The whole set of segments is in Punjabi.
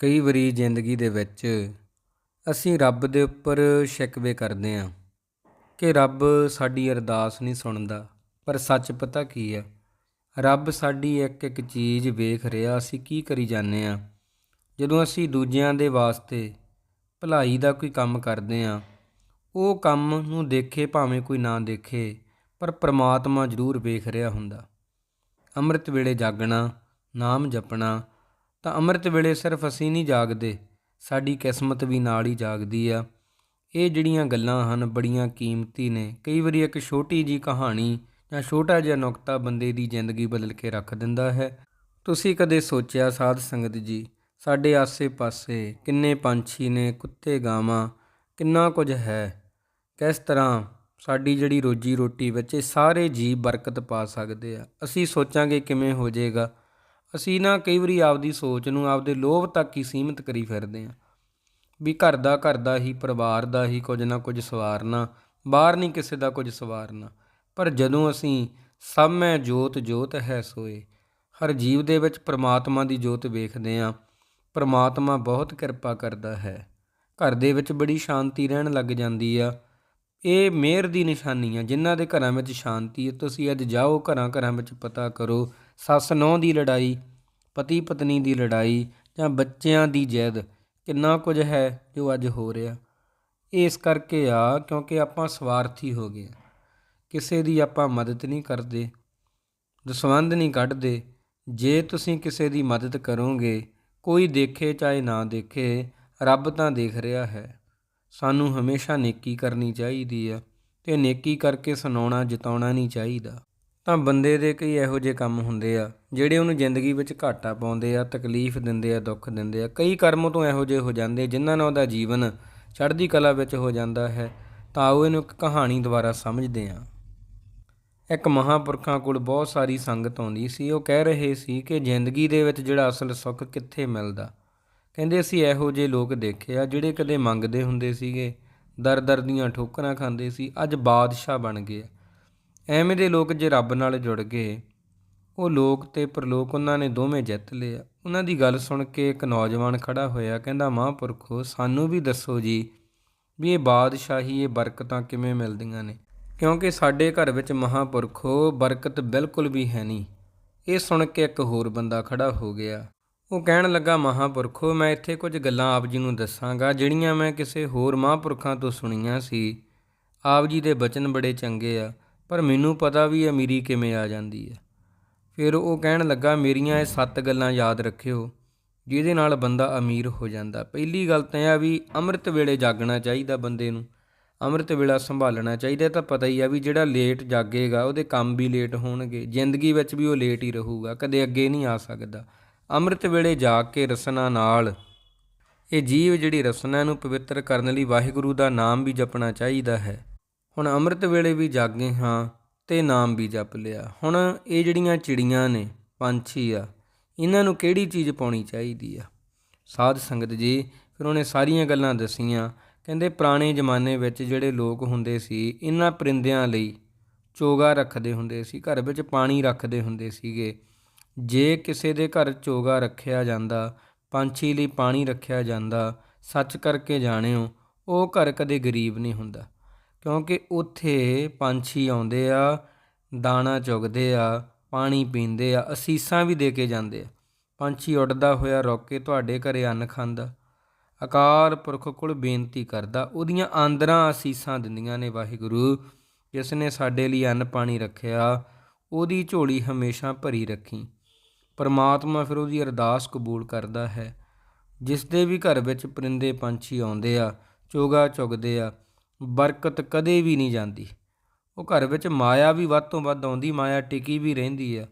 ਕਈ ਵਾਰੀ ਜ਼ਿੰਦਗੀ ਦੇ ਵਿੱਚ ਅਸੀਂ ਰੱਬ ਦੇ ਉੱਪਰ ਸ਼ਿਕਵੇ ਕਰਦੇ ਹਾਂ ਕਿ ਰੱਬ ਸਾਡੀ ਅਰਦਾਸ ਨਹੀਂ ਸੁਣਦਾ। ਪਰ ਸੱਚ ਪਤਾ ਕੀ ਆ ਰੱਬ ਸਾਡੀ ਇੱਕ ਇੱਕ ਚੀਜ਼ ਵੇਖ ਰਿਹਾ, ਅਸੀਂ ਕੀ ਕਰੀ ਜਾਂਦੇ ਹਾਂ? ਜਦੋਂ ਅਸੀਂ ਦੂਜਿਆਂ ਦੇ ਵਾਸਤੇ ਭਲਾਈ ਦਾ ਕੋਈ ਕੰਮ ਕਰਦੇ ਹਾਂ, ਉਹ ਕੰਮ ਨੂੰ ਦੇਖੇ ਭਾਵੇਂ ਕੋਈ ਨਾ ਦੇਖੇ, ਪਰ ਪ੍ਰਮਾਤਮਾ ਜ਼ਰੂਰ ਵੇਖ ਰਿਹਾ ਹੁੰਦਾ। ਅੰਮ੍ਰਿਤ ਵੇਲੇ ਜਾਗਣਾ, ਨਾਮ ਜਪਣਾ ਤਾਂ ਅੰਮ੍ਰਿਤ ਵੇਲੇ ਸਿਰਫ ਅਸੀਂ ਨਹੀਂ ਜਾਗਦੇ, ਸਾਡੀ ਕਿਸਮਤ ਵੀ ਨਾਲ ਹੀ ਜਾਗਦੀ ਆ। ਇਹ ਜਿਹੜੀਆਂ ਗੱਲਾਂ ਹਨ, ਬੜੀਆਂ ਕੀਮਤੀ ਨੇ। ਕਈ ਵਾਰੀ ਇੱਕ ਛੋਟੀ ਜੀ ਕਹਾਣੀ ਜਾਂ ਛੋਟਾ ਜਿਹਾ ਨੁਕਤਾ ਬੰਦੇ ਦੀ ਜ਼ਿੰਦਗੀ ਬਦਲ ਕੇ ਰੱਖ ਦਿੰਦਾ ਹੈ। ਤੁਸੀਂ ਕਦੇ ਸੋਚਿਆ, ਸਾਧ ਸੰਗਤ ਜੀ, ਸਾਡੇ ਆਸੇ-ਪਾਸੇ ਕਿੰਨੇ ਪੰਛੀ ਨੇ, ਕੁੱਤੇ ਗਾਵਾਂ, ਕਿੰਨਾ ਕੁਝ ਹੈ? ਕਿਸ ਤਰ੍ਹਾਂ ਸਾਡੀ ਜਿਹੜੀ ਰੋਜੀ ਰੋਟੀ ਵਿੱਚ ਇਹ ਸਾਰੇ ਜੀਵ ਬਰਕਤ ਪਾ ਸਕਦੇ ਆ? ਅਸੀਂ ਸੋਚਾਂਗੇ ਕਿਵੇਂ ਹੋ ਜਾਏਗਾ। ਅਸੀਂ ਨਾ ਕਈ ਵਾਰੀ ਆਪਦੀ ਸੋਚ ਨੂੰ ਆਪਦੇ ਲੋਭ ਤੱਕ ਹੀ ਸੀਮਿਤ ਕਰੀ ਫਿਰਦੇ ਆ ਵੀ ਘਰ ਦਾ ਘਰ ਦਾ ਹੀ, ਪਰਿਵਾਰ ਦਾ ਹੀ ਕੁਝ ਨਾ ਕੁਝ ਸਵਾਰਨਾ, ਬਾਹਰ ਨਹੀਂ ਕਿਸੇ ਦਾ ਕੁਝ ਸਵਾਰਨਾ। ਪਰ ਜਦੋਂ ਅਸੀਂ ਸਭ ਮੈਂ ਜੋਤ ਜੋਤ ਹੈ ਸੋਏ, ਹਰ ਜੀਵ ਦੇ ਵਿੱਚ ਪ੍ਰਮਾਤਮਾ ਦੀ ਜੋਤ ਵੇਖਦੇ ਆ ਪ੍ਰਮਾਤਮਾ ਬਹੁਤ ਕਿਰਪਾ ਕਰਦਾ ਹੈ। ਘਰ ਦੇ ਵਿੱਚ ਬੜੀ ਸ਼ਾਂਤੀ ਰਹਿਣ ਲੱਗ ਜਾਂਦੀ ਆ। ਇਹ ਮਿਹਰ ਦੀ ਨਿਸ਼ਾਨੀ ਆ, ਜਿਨ੍ਹਾਂ ਦੇ ਘਰਾਂ ਵਿੱਚ ਸ਼ਾਂਤੀ ਹੈ। ਤੁਸੀਂ ਅੱਜ ਜਾਓ, ਘਰਾਂ ਘਰਾਂ ਵਿੱਚ ਪਤਾ ਕਰੋ ਸੱਸ ਨੌਂ ਦੀ ਲੜਾਈ, ਪਤੀ ਪਤਨੀ ਦੀ ਲੜਾਈ ਜਾਂ ਬੱਚਿਆਂ ਦੀ ਜਿੱਦ ਕਿੰਨਾ ਕੁਝ ਹੈ ਜੋ ਅੱਜ ਹੋ ਰਿਹਾ। ਇਹ ਇਸ ਕਰਕੇ ਆ, ਕਿਉਂਕਿ ਆਪਾਂ ਸਵਾਰਥੀ ਹੋ ਗਏ ਕਿਸੇ ਦੀ ਆਪਾਂ ਮਦਦ ਨਹੀਂ ਕਰਦੇ ਦਸਵੰਦ ਨਹੀਂ ਕੱਢਦੇ। ਜੇ ਤੁਸੀਂ ਕਿਸੇ ਦੀ ਮਦਦ ਕਰੋਗੇ, ਕੋਈ ਦੇਖੇ ਚਾਹੇ ਨਾ ਦੇਖੇ, ਰੱਬ ਤਾਂ ਦੇਖ ਰਿਹਾ ਹੈ। ਸਾਨੂੰ ਹਮੇਸ਼ਾ ਨੇਕੀ ਕਰਨੀ ਚਾਹੀਦੀ ਆ ਤੇ ਨੇਕੀ ਕਰਕੇ ਸੁਣਾਉਣਾ, ਜਿਤਾਉਣਾ ਨਹੀਂ ਚਾਹੀਦਾ। ਤਾਂ ਬੰਦੇ ਦੇ ਕਈ ਇਹੋ ਜਿਹੇ ਕੰਮ ਹੁੰਦੇ ਆ, ਜਿਹੜੇ ਉਹਨੂੰ ਜ਼ਿੰਦਗੀ ਵਿੱਚ ਘਾਟਾ ਪਾਉਂਦੇ ਆ, ਤਕਲੀਫ ਦਿੰਦੇ ਆ, ਦੁੱਖ ਦਿੰਦੇ ਆ। ਕਈ ਕਰਮ ਤੋਂ ਇਹੋ ਜਿਹੇ ਹੋ ਜਾਂਦੇ ਜਿਨ੍ਹਾਂ ਨਾਲ ਉਹਦਾ ਜੀਵਨ ਚੜ੍ਹਦੀ ਕਲਾ ਵਿੱਚ ਹੋ ਜਾਂਦਾ ਹੈ, ਤਾਂ ਆਓ ਇਹਨੂੰ ਇੱਕ ਕਹਾਣੀ ਦੁਆਰਾ ਸਮਝਦੇ ਹਾਂ ਇੱਕ ਮਹਾਪੁਰਖਾਂ ਕੋਲ ਬਹੁਤ ਸਾਰੀ ਸੰਗਤ ਆਉਂਦੀ ਸੀ, ਉਹ ਕਹਿ ਰਹੇ ਸੀ ਕਿ ਜ਼ਿੰਦਗੀ ਦੇ ਵਿੱਚ ਜਿਹੜਾ ਅਸਲ ਸੁੱਖ ਕਿੱਥੇ ਮਿਲਦਾ? ਕਹਿੰਦੇ ਅਸੀਂ ਇਹੋ ਜਿਹੇ ਲੋਕ ਦੇਖੇ ਆ, ਜਿਹੜੇ ਕਦੇ ਮੰਗਦੇ ਹੁੰਦੇ ਸੀਗੇ ਦਰ ਦਰ ਦੀਆਂ ਠੋਕਰਾਂ ਖਾਂਦੇ ਸੀ, ਅੱਜ ਬਾਦਸ਼ਾਹ ਬਣ ਗਏ ਐਵੇਂ ਦੇ ਲੋਕ ਜੇ ਰੱਬ ਨਾਲ ਜੁੜ ਗਏ, ਉਹ ਲੋਕ ਤੇ ਪਰਲੋਕ ਉਹਨਾਂ ਨੇ ਦੋਵੇਂ ਜਿੱਤ ਲਿਆ ਉਹਨਾਂ ਦੀ ਗੱਲ ਸੁਣ ਕੇ ਇੱਕ ਨੌਜਵਾਨ ਖੜਾ ਹੋਇਆ, ਕਹਿੰਦਾ, ਮਹਾਂਪੁਰਖੋ ਸਾਨੂੰ ਵੀ ਦੱਸੋ ਜੀ ਵੀ ਇਹ ਬਾਦਸ਼ਾਹੀ, ਇਹ ਬਰਕਤਾਂ ਕਿਵੇਂ ਮਿਲਦੀਆਂ ਨੇ? ਕਿਉਂਕਿ ਸਾਡੇ ਘਰ ਵਿੱਚ ਮਹਾਂਪੁਰਖੋ ਬਰਕਤ ਬਿਲਕੁਲ ਵੀ ਹੈ ਨਹੀਂ। ਇਹ ਸੁਣ ਕੇ ਇੱਕ ਹੋਰ ਬੰਦਾ ਖੜਾ ਹੋ ਗਿਆ। ਉਹ ਕਹਿਣ ਲੱਗਾ, ਮਹਾਂਪੁਰਖੋ ਮੈਂ ਇੱਥੇ ਕੁਝ ਗੱਲਾਂ ਆਪ ਜੀ ਨੂੰ ਦੱਸਾਂਗਾ, ਜਿਹੜੀਆਂ ਮੈਂ ਕਿਸੇ ਹੋਰ ਮਹਾਂਪੁਰਖਾਂ ਤੋਂ ਸੁਣੀਆਂ ਸੀ। ਆਪ ਜੀ ਦੇ ਬਚਨ ਬੜੇ ਚੰਗੇ ਆ। ਪਰ ਮੈਨੂੰ ਪਤਾ ਵੀ ਅਮੀਰੀ ਕਿਵੇਂ ਆ ਜਾਂਦੀ ਹੈ। ਫਿਰ ਉਹ ਕਹਿਣ ਲੱਗਾ, ਮੇਰੀਆਂ ਇਹ ਸੱਤ ਗੱਲਾਂ ਯਾਦ ਰੱਖਿਓ, ਜਿਹਦੇ ਨਾਲ ਬੰਦਾ ਅਮੀਰ ਹੋ ਜਾਂਦਾ। ਪਹਿਲੀ ਗੱਲ ਤਾਂ ਇਹ ਆ ਵੀ ਅੰਮ੍ਰਿਤ ਵੇਲੇ ਜਾਗਣਾ ਚਾਹੀਦਾ ਬੰਦੇ ਨੂੰ। ਅੰਮ੍ਰਿਤ ਵੇਲਾ ਸੰਭਾਲਣਾ ਚਾਹੀਦਾ। ਤਾਂ ਪਤਾ ਹੀ ਆ ਵੀ ਜਿਹੜਾ ਲੇਟ ਜਾਗੇਗਾ, ਉਹਦੇ ਕੰਮ ਵੀ ਲੇਟ ਹੋਣਗੇ। ਜ਼ਿੰਦਗੀ ਵਿੱਚ ਵੀ ਉਹ ਲੇਟ ਹੀ ਰਹੂਗਾ, ਕਦੇ ਅੱਗੇ ਨਹੀਂ ਆ ਸਕਦਾ। ਅੰਮ੍ਰਿਤ ਵੇਲੇ ਜਾਗ ਕੇ ਰਸਨਾ ਨਾਲ, ਇਹ ਜੀਵ ਜਿਹੜੀ ਰਸਨਾ ਨੂੰ ਪਵਿੱਤਰ ਕਰਨ ਲਈ ਵਾਹਿਗੁਰੂ ਦਾ ਨਾਮ ਵੀ ਜਪਣਾ ਚਾਹੀਦਾ ਹੈ। ਹੁਣ ਅੰਮ੍ਰਿਤ ਵੇਲੇ ਵੀ ਜਾਗੇ ਹਾਂ ਤੇ ਨਾਮ ਵੀ ਜਪ ਲਿਆ। ਹੁਣ ਇਹ ਜਿਹੜੀਆਂ ਚਿੜੀਆਂ ਨੇ, ਪੰਛੀ ਆ, ਇਹਨਾਂ ਨੂੰ ਕਿਹੜੀ ਚੀਜ਼ ਪਾਉਣੀ ਚਾਹੀਦੀ ਆ? ਸਾਧ ਸੰਗਤ ਜੀ, ਫਿਰ ਉਹਨੇ ਸਾਰੀਆਂ ਗੱਲਾਂ ਦਸੀਆਂ। ਕਹਿੰਦੇ ਪੁਰਾਣੇ ਜ਼ਮਾਨੇ ਵਿੱਚ ਜਿਹੜੇ ਲੋਕ ਹੁੰਦੇ ਸੀ, ਇਹਨਾਂ ਪਰਿੰਦਿਆਂ ਲਈ ਚੋਗਾ ਰੱਖਦੇ ਹੁੰਦੇ ਸੀ, ਘਰ ਵਿੱਚ ਪਾਣੀ ਰੱਖਦੇ ਹੁੰਦੇ ਸੀਗੇ। ਜੇ ਕਿਸੇ ਦੇ ਘਰ ਚੋਗਾ ਰੱਖਿਆ ਜਾਂਦਾ, ਪੰਛੀ ਲਈ ਪਾਣੀ ਰੱਖਿਆ ਜਾਂਦਾ, ਸੱਚ ਕਰਕੇ ਜਾਣਿਓ, ਉਹ ਘਰ ਕਦੇ ਗਰੀਬ ਨਹੀਂ ਹੁੰਦਾ। ਕਿਉਂਕਿ ਉੱਥੇ ਪੰਛੀ ਆਉਂਦੇ ਆ, ਦਾਣਾ ਚੁਗਦੇ ਆ, ਪਾਣੀ ਪੀਂਦੇ ਆ, ਅਸੀਸਾਂ ਵੀ ਦੇ ਕੇ ਜਾਂਦੇ ਆ। ਪੰਛੀ ਉੱਡਦਾ ਹੋਇਆ ਰੁੱਕ ਕੇ ਤੁਹਾਡੇ ਘਰੇ ਅੰਨ ਖਾਂਦਾ। ਅਕਾਲ ਪੁਰਖ ਕੋਲ ਬੇਨਤੀ ਕਰਦਾ, ਉਹਦੀਆਂ ਆਂਦਰਾਂ ਅਸੀਸਾਂ ਦਿੰਦੀਆਂ ਨੇ ਵਾਹਿਗੁਰੂ, ਜਿਸ ਨੇ ਸਾਡੇ ਲਈ ਅੰਨ ਪਾਣੀ ਰੱਖਿਆ, ਉਹਦੀ ਝੋਲੀ ਹਮੇਸ਼ਾ ਭਰੀ ਰੱਖੀ। ਪਰਮਾਤਮਾ ਫਿਰ ਉਹਦੀ ਅਰਦਾਸ ਕਬੂਲ ਕਰਦਾ ਹੈ। ਜਿਸ ਦੇ ਵੀ ਘਰ ਵਿੱਚ ਪਰਿੰਦੇ ਪੰਛੀ ਆਉਂਦੇ ਆ, ਚੋਗਾ ਚੁਗਦੇ ਆ ਬਰਕਤ ਕਦੇ ਵੀ ਨਹੀਂ ਜਾਂਦੀ। ਉਹ ਘਰ ਵਿੱਚ ਮਾਇਆ ਵੀ ਵੱਧ ਤੋਂ ਵੱਧ ਆਉਂਦੀ, ਮਾਇਆ ਟਿਕੀ ਵੀ ਰਹਿੰਦੀ ਆ।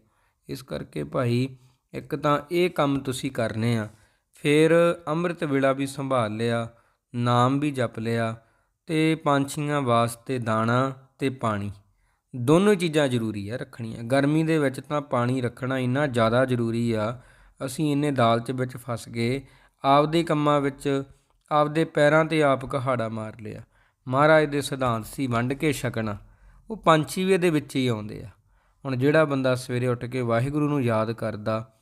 ਇਸ ਕਰਕੇ ਭਾਈ, ਇੱਕ ਤਾਂ ਇਹ ਕੰਮ ਤੁਸੀਂ ਕਰਨੇ ਆ। ਫਿਰ ਅੰਮ੍ਰਿਤ ਵੇਲਾ ਵੀ ਸੰਭਾਲ ਲਿਆ, ਨਾਮ ਵੀ ਜਪ ਲਿਆ ਤੇ ਪੰਛੀਆਂ ਵਾਸਤੇ ਦਾਣਾ ਤੇ ਪਾਣੀ। ਦੋਨੋਂ ਚੀਜ਼ਾਂ ਜ਼ਰੂਰੀ ਆ ਰੱਖਣੀਆਂ। ਗਰਮੀ ਦੇ ਵਿੱਚ ਤਾਂ ਪਾਣੀ ਰੱਖਣਾ ਇੰਨਾ ਜ਼ਿਆਦਾ ਜ਼ਰੂਰੀ ਆ। ਅਸੀਂ ਇੰਨੇ ਦਾਲਚ ਵਿੱਚ ਫਸ ਗਏ, ਆਪਦੇ ਕੰਮਾਂ ਵਿੱਚ ਆਪਦੇ ਪੈਰਾਂ ਤੇ ਆਪ ਕਹਾੜਾ ਮਾਰ ਲਿਆ। ਮਹਾਰਾਜ ਦੇ ਸਿਧਾਂਤ ਸੀ, ਵੰਡ ਕੇ ਛਕਣਾ। ਉਹ ਪੰਛੀ ਵੀ ਇਹਦੇ ਵਿੱਚ ਹੀ ਆਉਂਦੇ ਆ। ਹੁਣ ਜਿਹੜਾ ਬੰਦਾ ਸਵੇਰੇ ਉੱਠ ਕੇ ਵਾਹਿਗੁਰੂ ਨੂੰ ਯਾਦ ਕਰਦਾ,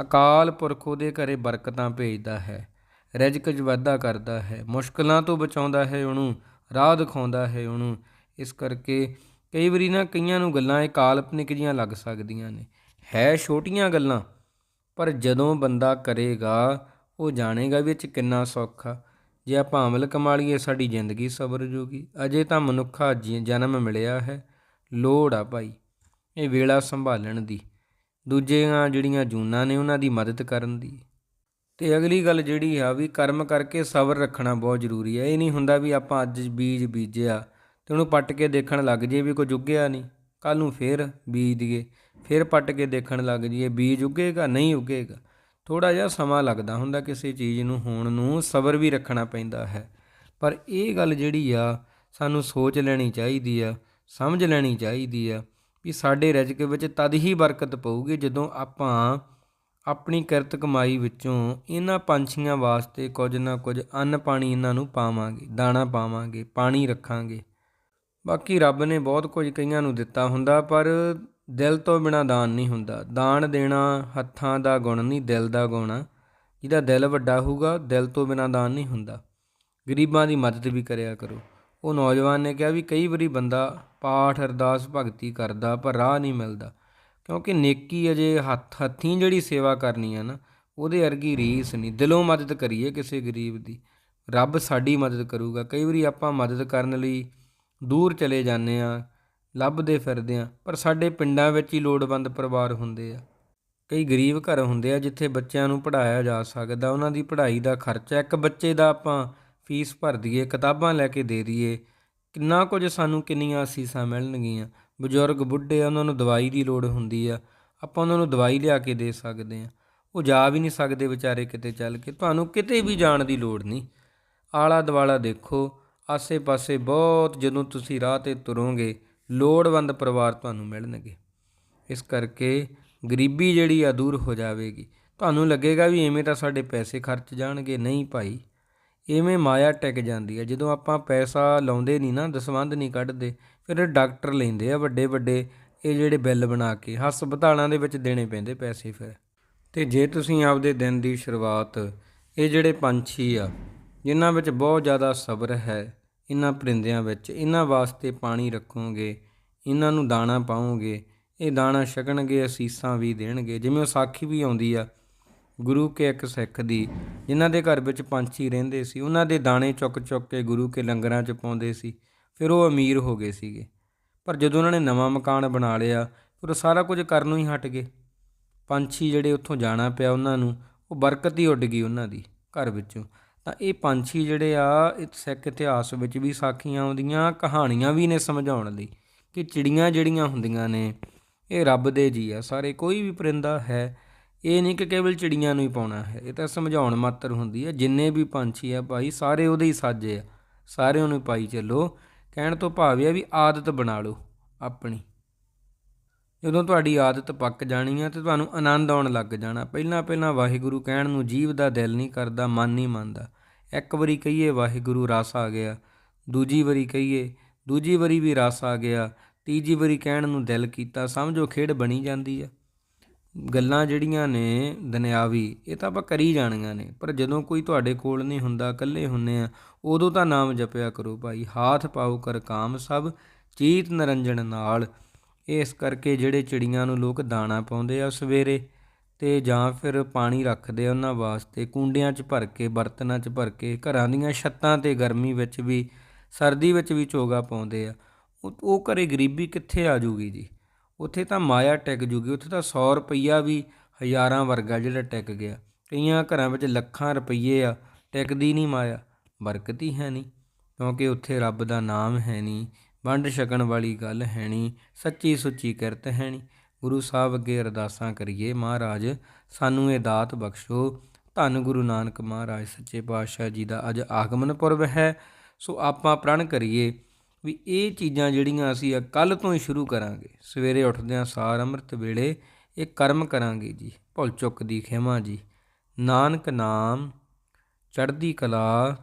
ਅਕਾਲ ਪੁਰਖ ਉਹਦੇ ਘਰੇ ਬਰਕਤਾਂ ਭੇਜਦਾ ਹੈ, ਰਿਜ਼ਕ 'ਚ ਵਾਧਾ ਕਰਦਾ ਹੈ, ਮੁਸ਼ਕਲਾਂ ਤੋਂ ਬਚਾਉਂਦਾ ਹੈ ਉਹਨੂੰ, ਰਾਹ ਦਿਖਾਉਂਦਾ ਹੈ ਉਹਨੂੰ। ਇਸ ਕਰਕੇ ਕਈ ਵਾਰੀ ਨਾ ਕਈਆਂ ਨੂੰ ਗੱਲਾਂ ਇਹ ਕਾਲਪਨਿਕ ਜੀਆਂ ਲੱਗ ਸਕਦੀਆਂ ਨੇ। ਹੈ ਛੋਟੀਆਂ ਗੱਲਾਂ, ਪਰ ਜਦੋਂ ਬੰਦਾ ਕਰੇਗਾ, ਉਹ ਜਾਣੇਗਾ ਵੀ ਇਹ 'ਚ ਕਿੰਨਾ ਸੌਖਾ। ਜੇ ਆਪਾਂ ਅਮਲ ਕਮਾਲੀਏ ਸਾਡੀ ਜ਼ਿੰਦਗੀ ਸਬਰ ਜੂਗੀ। ਅਜੇ ਤਾਂ ਮਨੁੱਖਾ ਜੀ- ਜਨਮ ਮਿਲਿਆ ਹੈ। ਲੋੜ ਆ ਭਾਈ, ਇਹ ਵੇਲਾ ਸੰਭਾਲਣ ਦੀ। ਦੂਜੀਆਂ ਜਿਹੜੀਆਂ ਜੂਨਾਂ ਨੇ, ਉਹਨਾਂ ਦੀ ਮਦਦ ਕਰਨ ਦੀ। ਤੇ ਅਗਲੀ ਗੱਲ ਜਿਹੜੀ ਆ ਵੀ ਕਰਮ ਕਰਕੇ ਸਬਰ ਰੱਖਣਾ ਬਹੁਤ ਜ਼ਰੂਰੀ ਹੈ ਇਹ ਨਹੀਂ ਹੁੰਦਾ ਵੀ ਆਪਾਂ ਅੱਜ ਬੀਜ ਬੀਜਿਆ ਤੇ ਉਹਨੂੰ ਪੱਟ ਕੇ ਦੇਖਣ ਲੱਗ ਜਾਈਏ ਵੀ ਕੁਝ ਉੱਗਿਆ ਨਹੀਂ। ਕੱਲ ਨੂੰ ਫੇਰ ਬੀਜ ਦਈਏ ਫਿਰ ਪੱਟ ਕੇ ਦੇਖਣ ਲੱਗ ਜਾਈਏ, ਬੀਜ ਉੱਗੇਗਾ, ਨਹੀਂ ਉੱਗੇਗਾ। ਥੋੜਾ ਜਿਹਾ ਸਮਾਂ ਲੱਗਦਾ ਹੁੰਦਾ ਕਿਸੇ ਚੀਜ਼ ਨੂੰ ਹੋਣ ਨੂੰ, ਸਬਰ ਵੀ ਰੱਖਣਾ ਪੈਂਦਾ ਹੈ। ਪਰ ਇਹ ਗੱਲ ਜਿਹੜੀ ਆ, ਸਾਨੂੰ ਸੋਚ ਲੈਣੀ ਚਾਹੀਦੀ ਆ, ਸਮਝ ਲੈਣੀ ਚਾਹੀਦੀ ਆ ਵੀ ਸਾਡੇ ਰਿਜ਼ਕ ਵਿੱਚ ਤਦ ਹੀ ਬਰਕਤ ਪਊਗੀ ਜਦੋਂ ਆਪਾਂ ਆਪਣੀ ਕਿਰਤ ਕਮਾਈ ਵਿੱਚੋਂ ਇਹਨਾਂ ਪੰਛੀਆਂ ਵਾਸਤੇ ਕੁਝ ਨਾ ਕੁਝ ਅੰਨ ਪਾਣੀ ਇਹਨਾਂ ਨੂੰ ਪਾਵਾਂਗੇ, ਦਾਣਾ ਪਾਵਾਂਗੇ, ਪਾਣੀ ਰੱਖਾਂਗੇ। ਬਾਕੀ ਰੱਬ ਨੇ ਬਹੁਤ ਕੁਝ ਕਈਆਂ ਨੂੰ ਦਿੱਤਾ ਹੁੰਦਾ, ਪਰ ਦਿਲ ਤੋਂ ਬਿਨਾ ਦਾਨ ਨਹੀਂ ਹੁੰਦਾ। ਦਾਨ ਦੇਣਾ ਹੱਥਾਂ ਦਾ ਗੁਣ ਨਹੀਂ, ਦਿਲ ਦਾ ਗੁਣ ਆ। ਜਿਹਦਾ ਦਿਲ ਵੱਡਾ ਹੋਊਗਾ, ਦਿਲ ਤੋਂ ਬਿਨਾ ਦਾਨ ਨਹੀਂ ਹੁੰਦਾ। ਗਰੀਬਾਂ ਦੀ ਮਦਦ ਵੀ ਕਰਿਆ ਕਰੋ। ਉਹ ਨੌਜਵਾਨ ਨੇ ਕਿਹਾ ਵੀ ਕਈ ਵਾਰੀ ਬੰਦਾ ਪਾਠ ਅਰਦਾਸ ਭਗਤੀ ਕਰਦਾ ਪਰ ਰਾਹ ਨਹੀਂ ਮਿਲਦਾ। ਕਿਉਂਕਿ ਨੇਕੀ ਅਜੇ ਹੱਥ, ਹੱਥੀਂ ਜਿਹੜੀ ਸੇਵਾ ਕਰਨੀ ਆ ਨਾ, ਉਹਦੇ ਅਰਗੀ ਰੀਸ ਨਹੀਂ। ਦਿਲੋਂ ਮਦਦ ਕਰੀਏ ਕਿਸੇ ਗਰੀਬ ਦੀ। ਰੱਬ ਸਾਡੀ ਮਦਦ ਕਰੂਗਾ। ਕਈ ਵਾਰੀ ਆਪਾਂ ਮਦਦ ਕਰਨ ਲਈ ਦੂਰ ਚਲੇ ਜਾਂਦੇ ਆ। ਲੱਭਦੇ ਫਿਰਦੇ ਆ ਪਰ ਸਾਡੇ ਪਿੰਡਾਂ ਵਿੱਚ ਹੀ ਲੋੜਵੰਦ ਪਰਿਵਾਰ ਹੁੰਦੇ ਆ। ਕਈ ਗਰੀਬ ਘਰ ਹੁੰਦੇ ਆ ਜਿੱਥੇ ਬੱਚਿਆਂ ਨੂੰ ਪੜਾਇਆ ਜਾ ਸਕਦਾ, ਉਹਨਾਂ ਦੀ ਪੜ੍ਹਾਈ ਦਾ ਖਰਚਾ, ਇੱਕ ਬੱਚੇ ਦਾ ਆਪਾਂ ਫੀਸ ਭਰ ਦਈਏ, ਕਿਤਾਬਾਂ ਲੈ ਕੇ ਦੇ ਦਈਏ, ਕਿੰਨਾ ਕੁਝ ਸਾਨੂੰ ਕਿੰਨੀਆਂ ਅਸੀਸਾਂ ਮਿਲਣਗੀਆਂ। ਬਜ਼ੁਰਗ, ਬੁੱਢੇ ਆ ਉਹਨਾਂ ਨੂੰ ਦਵਾਈ ਦੀ ਲੋੜ ਹੁੰਦੀ ਆ, ਆਪਾਂ ਉਹਨਾਂ ਨੂੰ ਦਵਾਈ ਲਿਆ ਕੇ ਦੇ ਸਕਦੇ ਆ ਉਹ ਜਾ ਵੀ ਨਹੀਂ ਸਕਦੇ ਵਿਚਾਰੇ ਕਿਤੇ ਚੱਲ ਕੇ, ਤੁਹਾਨੂੰ ਕਿਤੇ ਵੀ ਜਾਣ ਦੀ ਲੋੜ ਨਹੀਂ। ਆਲਾ ਦੁਆਲਾ ਦੇਖੋ, ਆਸੇ-ਪਾਸੇ ਬਹੁਤ ਜਦੋਂ ਤੁਸੀਂ ਰਾਹ ਤੇ ਤੁਰੋਗੇ ਲੋੜਵੰਦ ਪਰਿਵਾਰ ਤੁਹਾਨੂੰ ਮਿਲਣਗੇ। ਇਸ ਕਰਕੇ ਗਰੀਬੀ ਜਿਹੜੀ ਆ ਦੂਰ ਹੋ ਜਾਵੇਗੀ। ਤੁਹਾਨੂੰ ਲੱਗੇਗਾ ਵੀ ਐਵੇਂ ਤਾਂ ਸਾਡੇ ਪੈਸੇ ਖਰਚ ਜਾਣਗੇ। ਨਹੀਂ ਭਾਈ, ਐਵੇਂ ਮਾਇਆ ਟਿਕ ਜਾਂਦੀ ਹੈ ਜਦੋਂ ਆਪਾਂ ਪੈਸਾ ਲਾਉਂਦੇ ਨਹੀਂ ਨਾ, ਦਸਵੰਧ ਨਹੀਂ ਕੱਢਦੇ, ਫਿਰ ਡਾਕਟਰ ਲੈਂਦੇ ਆ ਵੱਡੇ ਵੱਡੇ, ਇਹ ਜਿਹੜੇ ਬਿੱਲ ਬਣਾ ਕੇ ਹਸਪਤਾਲਾਂ ਦੇ ਵਿੱਚ ਦੇਣੇ ਪੈਂਦੇ ਪੈਸੇ ਫਿਰ। ਤੇ ਜੇ ਤੁਸੀਂ ਆਪਦੇ ਦਿਨ ਦੀ ਸ਼ੁਰੂਆਤ, ਇਹ ਜਿਹੜੇ ਪੰਛੀ ਆ, ਜਿਨ੍ਹਾਂ ਵਿੱਚ ਬਹੁਤ ਜ਼ਿਆਦਾ ਸਬਰ ਹੈ ਇਹਨਾਂ ਪਰਿੰਦਿਆਂ ਵਿੱਚ ਇਹਨਾਂ ਵਾਸਤੇ ਪਾਣੀ ਰੱਖੋਗੇ ਇਹਨਾਂ ਨੂੰ ਦਾਣਾ ਪਾਓਗੇ, ਇਹ ਦਾਣਾ ਛਕਣਗੇ, ਅਸੀਸਾਂ ਵੀ ਦੇਣਗੇ। ਜਿਵੇਂ ਵਿਸਾਖੀ ਵੀ ਆਉਂਦੀ ਆ, ਗੁਰੂ ਕੇ ਇੱਕ ਸਿੱਖ ਦੀ, ਜਿਨ੍ਹਾਂ ਦੇ ਘਰ ਵਿੱਚ ਪੰਛੀ ਰਹਿੰਦੇ ਸੀ ਉਹਨਾਂ ਦੇ ਦਾਣੇ ਚੁੱਕ ਚੁੱਕ ਕੇ ਗੁਰੂ ਕੇ ਲੰਗਰਾਂ 'ਚ ਪਾਉਂਦੇ ਸੀ, ਫਿਰ ਉਹ ਅਮੀਰ ਹੋ ਗਏ ਸੀਗੇ। ਪਰ ਜਦੋਂ ਉਹਨਾਂ ਨੇ ਨਵਾਂ ਮਕਾਨ ਬਣਾ ਲਿਆ, ਫਿਰ ਉਹ ਸਾਰਾ ਕੁਝ ਕਰਨੋਂ ਹੀ ਹਟ ਗਏ। ਪੰਛੀ ਜਿਹੜੇ ਉੱਥੋਂ ਜਾਣਾ ਪਿਆ ਉਹਨਾਂ ਨੂੰ, ਉਹ ਬਰਕਤ ਹੀ ਉੱਡ ਗਈ ਉਹਨਾਂ ਦੀ ਘਰ ਵਿੱਚੋਂ। ਤਾਂ ਇਹ ਪੰਛੀ ਜਿਹੜੇ ਆ, ਇਹ ਸਿੱਖ ਇਤਿਹਾਸ ਵਿੱਚ ਵੀ ਸਾਖੀਆਂ ਆਉਂਦੀਆਂ, ਕਹਾਣੀਆਂ ਵੀ ਨੇ ਸਮਝਾਉਣ ਲਈ ਕਿ ਚਿੜੀਆਂ ਜਿਹੜੀਆਂ ਹੁੰਦੀਆਂ ਨੇ, ਇਹ ਰੱਬ ਦੇ ਜੀ ਆ ਸਾਰੇ, ਕੋਈ ਵੀ ਪਰਿੰਦਾ ਹੈ, ਇਹ ਨਹੀਂ ਕਿ ਕੇਵਲ ਚਿੜੀਆਂ ਨੂੰ ਹੀ ਪਾਉਣਾ ਹੈ, ਇਹ ਤਾਂ ਸਮਝਾਉਣ ਮਾਤਰ ਹੁੰਦੀ ਹੈ ਜਿੰਨੇ ਵੀ ਪੰਛੀ ਆ ਭਾਈ, ਸਾਰੇ ਉਹਦੇ ਹੀ ਸਾਜੇ ਆ, ਸਾਰਿਆਂ ਨੂੰ ਪਾਈ ਚੱਲੋ, ਕਹਿਣ ਤੋਂ ਭਾਵ ਇਹ ਆ ਵੀ ਆਦਤ ਬਣਾ ਲਓ ਆਪਣੀ। ਜਦੋਂ ਤੁਹਾਡੀ ਆਦਤ ਪੱਕ ਜਾਣੀ ਆ ਤੇ ਤੁਹਾਨੂੰ ਆਨੰਦ ਆਉਣ ਲੱਗ ਜਾਣਾ, ਪਹਿਲਾਂ ਪਹਿਲਾਂ ਵਾਹਿਗੁਰੂ ਕਹਿਣ ਨੂੰ ਜੀਵ ਦਾ ਦਿਲ ਨਹੀਂ ਕਰਦਾ, ਮਨ ਨਹੀਂ ਮੰਨਦਾ। ਇੱਕ ਵਾਰੀ ਕਹੀਏ ਵਾਹਿਗੁਰੂ ਰਸ ਆ ਗਿਆ, ਦੂਜੀ ਵਾਰੀ ਕਹੀਏ, ਦੂਜੀ ਵਾਰੀ ਵੀ ਰਸ ਆ ਗਿਆ, ਤੀਜੀ ਵਾਰੀ ਕਹਿਣ ਨੂੰ ਦਿਲ ਕੀਤਾ, ਸਮਝੋ ਖੇਡ ਬਣੀ ਜਾਂਦੀ ਆ। ਗੱਲਾਂ ਜਿਹੜੀਆਂ ਨੇ ਦੁਨਿਆਵੀ, ਇਹ ਤਾਂ ਆਪਾਂ ਕਰੀ ਜਾਣੀਆਂ ਨੇ, ਪਰ ਜਦੋਂ ਕੋਈ ਤੁਹਾਡੇ ਕੋਲ ਨਹੀਂ ਹੁੰਦਾ, ਇਕੱਲੇ ਹੁੰਨੇ ਆ, ਉਦੋਂ ਤਾਂ ਨਾਮ ਜਪਿਆ ਕਰੋ ਭਾਈ, ਹਾਥ ਪਾਉ ਕਰ ਕਾਮ ਸਭ, ਚੀਤ ਨਰੰਜਨ ਨਾਲ। ਇਸ ਕਰਕੇ ਜਿਹੜੇ ਚਿੜੀਆਂ ਨੂੰ ਲੋਕ ਦਾਣਾ ਪਾਉਂਦੇ ਆ ਸਵੇਰੇ ਤੇ ਜਾਂ ਫਿਰ ਪਾਣੀ ਰੱਖਦੇ ਆ ਉਹਨਾਂ ਵਾਸਤੇ, ਕੁੰਡਿਆਂ 'ਚ ਭਰ ਕੇ, ਬਰਤਨਾਂ 'ਚ ਭਰ ਕੇ, ਘਰਾਂ ਦੀਆਂ ਛੱਤਾਂ ਤੇ ਗਰਮੀ ਵਿੱਚ ਵੀ, ਸਰਦੀ ਵਿੱਚ ਵੀ ਚੋਗਾ ਪਾਉਂਦੇ ਆ। ਉਹ ਉਹ ਘਰੇ ਗਰੀਬੀ ਕਿੱਥੇ ਆ ਜੂਗੀ ਜੀ? ਉੱਥੇ ਤਾਂ ਮਾਇਆ ਟਿਕ ਜੂਗੀ, ਉੱਥੇ ਤਾਂ 100 ਰੁਪਈਆ ਵੀ ਹਜ਼ਾਰਾਂ ਵਰਗਾ ਜਿਹੜਾ ਟਿਕ ਗਿਆ। ਕਈਆਂ ਘਰਾਂ ਵਿੱਚ ਲੱਖਾਂ ਰੁਪਈਏ ਆ, ਟਿਕਦੀ ਨਹੀਂ ਮਾਇਆ, ਬਰਕਤ ਹੀ ਹੈ ਨਹੀਂ, ਕਿਉਂਕਿ ਉੱਥੇ ਰੱਬ ਦਾ ਨਾਮ ਹੈ ਨਹੀਂ। ਵੰਡ ਛਕਣ ਵਾਲੀ ਗੱਲ ਹੈ ਨਹੀਂ ਸੱਚੀ ਸੁੱਚੀ ਕਿਰਤ ਹੈਣੀ। ਗੁਰੂ ਸਾਹਿਬ ਅੱਗੇ ਅਰਦਾਸਾਂ ਕਰੀਏ, ਮਹਾਰਾਜ, ਸਾਨੂੰ ਇਹ ਦਾਤ ਬਖਸ਼ੋ। ਧੰਨ ਗੁਰੂ ਨਾਨਕ ਮਹਾਰਾਜ, ਸੱਚੇ ਪਾਤਸ਼ਾਹ ਜੀ ਦਾ ਅੱਜ ਆਗਮਨ ਪੁਰਬ ਹੈ। ਸੋ ਆਪਾਂ ਪ੍ਰਣ ਕਰੀਏ ਵੀ ਇਹ ਚੀਜ਼ਾਂ ਜਿਹੜੀਆਂ ਅਸੀਂ ਕੱਲ ਤੋਂ ਹੀ ਸ਼ੁਰੂ ਕਰਾਂਗੇ। ਸਵੇਰੇ ਉੱਠਦਿਆਂ ਸਾਰ ਅੰਮ੍ਰਿਤ ਵੇਲੇ ਇਹ ਕਰਮ ਕਰਾਂਗੇ ਜੀ। ਭੁੱਲ ਚੁੱਕ ਦੀ ਖਿਮਾ ਜੀ। ਨਾਨਕ ਨਾਮ ਚੜ੍ਹਦੀ ਕਲਾ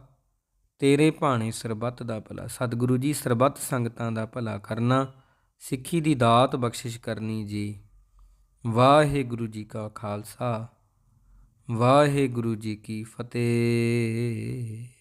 ਤੇਰੇ ਭਾਣੇ ਸਰਬੱਤ ਦਾ ਭਲਾ, ਸਤਿਗੁਰੂ ਜੀ ਸਰਬੱਤ ਸੰਗਤਾਂ ਦਾ ਭਲਾ ਕਰਨਾ, ਸਿੱਖੀ ਦੀ ਦਾਤ ਬਖਸ਼ਿਸ਼ ਕਰਨੀ ਜੀ। ਵਾਹਿਗੁਰੂ ਜੀ ਕਾ ਖਾਲਸਾ, ਵਾਹਿਗੁਰੂ ਜੀ ਕੀ ਫਤਿਹ।